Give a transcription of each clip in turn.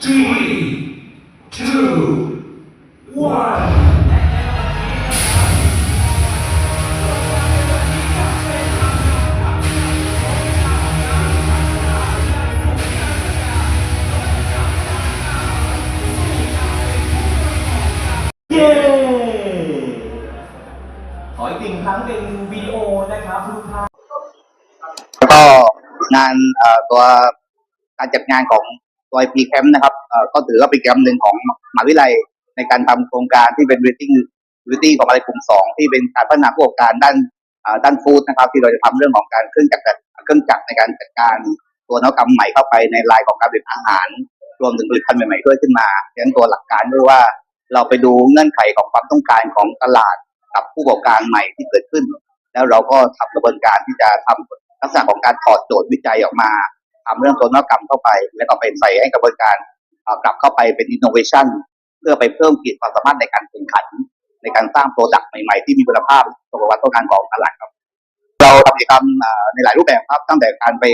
three, two, one. เย้ขออีกหนึ่งครั้งเป็นวิดีโอนะครับทุกท่านแล้วก็งานเอ่อตัวการจัดงานของ ตัวไอพีแคมป์นะครับก็ถือว่าเป็นกิจกรรมหนึ่งของมหาวิทยาลัยในการทำโครงการที่เป็น rating rating ของอะไรกลุ่มสองที่เป็นการพัฒนาผู้ประกอบการด้านด้านฟู้ดนะครับ ที่เราจะทำเรื่องของการเครื่องจักรเครื่องจักรในการจัดการตัวนวัตกรรมใหม่เข้าไปในรายของการผลิตอาหาร รวมถึงผลิตภัณฑ์ใหม่ๆด้วยขึ้นมาฉะนั้นตัวหลักการด้วยว่าเราไปดูเงื่อนไขของความต้องการของตลาดกับผู้ประกอบการใหม่ที่เกิดขึ้น แล้วเราก็ทำกระบวนการที่จะทำลักษณะของการถอดโจทย์วิจัยออกมา ทำเรื่องตัวนวัตกรรมเข้าไป แล้วก็ไปใส่ให้กระบวนการกลับเข้าไปเป็น innovation เพื่อไปเพิ่มขีดความสามารถในการแข่งขัน ในการสร้างโปรดักต์ใหม่ๆ ที่มีคุณภาพตรงกับวามต้องการของตลาดครับ เราทำกิจกรรมในหลายรูปแบบครับตั้งแต่การไป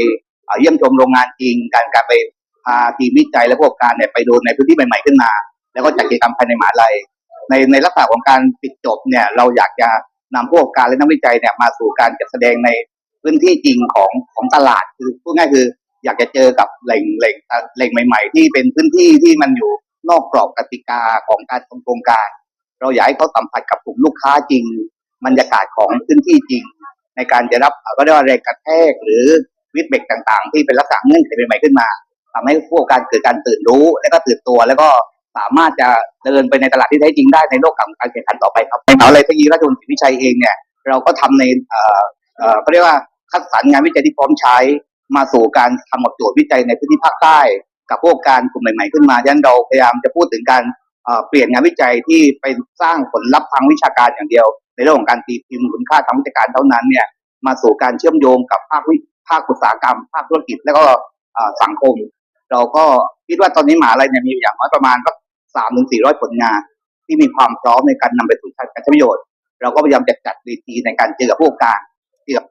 เยี่ยมชมโรงงานจริง การการไปพาทีมวิจัยและผู้ประกอบการเนี่ยไปดูในพื้นที่ใหม่ๆขึ้นมา แล้วก็จัดกิจกรรมภายในมหาลัยในในลักษณะของการปิดจบเนี่ยเราอยากจะนำผู้ประกอบการและนักวิจัยเนี่ยมาสู่การจัดแสดงในพื้นที่จริงของของตลาดคือพูดง่ายคือ อยากจะเจอกับแหล่งแหล่งแหล่งใหม่ ๆ ที่เป็นพื้นที่ที่มันอยู่นอกกรอบกติกาของการทำโครงการ เราอยากให้เขาสัมผัสกับกลุ่มลูกค้าจริงบรรยากาศของพื้นที่จริง ในการจะรับก็เรียกว่าแรงกระแทกหรือวิดเบกต่าง ๆ ที่เป็นลักษณะเงื่อนไขใหม่ๆขึ้นมาทำให้ผู้การเกิดการตื่นรู้และก็ตื่นตัวแล้วก็สามารถจะเดินไปในตลาดที่แท้จริงได้ในโลกของการแข่งขันต่อไปครับในมหาวิทยาลัยเทคโนโลยีราชมงคลวิชัยเองเนี่ยเราก็ทำในเอ่อเอ่อเขาเรียกว่าคัดสรรงานวิจัยที่พร้อมใช้ มาสู่การทำกับโจทย์วิจัยในพื้นที่ภาคใต้ กับผู้ประกการกลุ่มใหม่ๆขึ้นมาดังนั้นเราพยายามจะพูดถึงการเปลี่ยนงานวิจัยที่ไปสร้างผลลัพธ์ทางวิชาการอย่างเดียว ในเรื่องของการตีพิมพ์คุณค่าทางวิชาการเท่านั้นเนี่ยมาสู่การเชื่อมโยงกับภาควิภาคอุตสาหกรรม ภาคธุรกิจแล้วก็สังคม เราก็คิดว่าตอนนี้หมหาลัยเนี่ยมีอย่างน้อยประมาณสักสามถึงสี่ร้อยผลงาน ที่มีความพร้อมในการนำไปสู่การใช้ประโยชน์ เราก็พยายามจะจัดเวทีในการเจอกับผู้ประกการเจอกับ